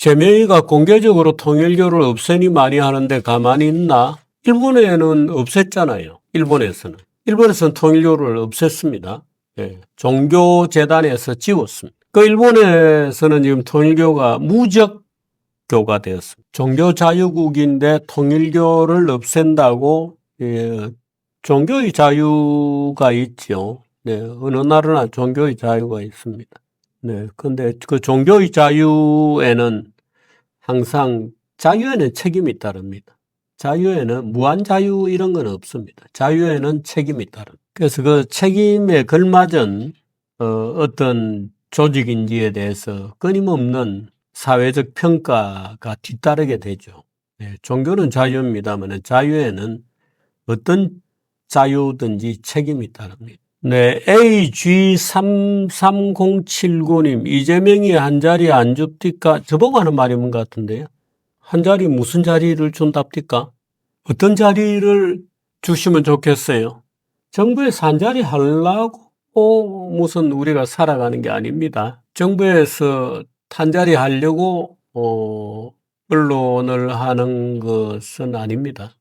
제명이가 공개적으로 통일교를 없애니 많이 하는데 가만히 있나? 일본에는 없앴잖아요. 일본에서는. 일본에서는 통일교를 없앴습니다. 예, 종교재단에서 지웠습니다. 그 일본에서는 지금 통일교가 무적교가 되었습니다. 종교자유국인데 통일교를 없앤다고 예, 종교의 자유가 있죠. 네, 어느 나라나 종교의 자유가 있습니다. 네, 근데 그 종교의 자유에는 항상 자유에는 책임이 따릅니다. 자유에는 무한 자유 이런 건 없습니다. 자유에는 책임이 따릅니다. 그래서 그 책임에 걸맞은 어, 어떤 조직인지에 대해서 끊임없는 사회적 평가가 뒤따르게 되죠. 네, 종교는 자유입니다만 자유에는 어떤 자유든지 책임이 따릅니다. 네, AG33079님, 이재명이 한 자리 안 줍디까? 저보고 하는 말인 것 같은데요. 한 자리 무슨 자리를 준답디까? 어떤 자리를 주시면 좋겠어요? 정부에서 한 자리 하려고 무슨 우리가 살아가는 게 아닙니다. 정부에서 한 자리 하려고, 어, 언론을 하는 것은 아닙니다.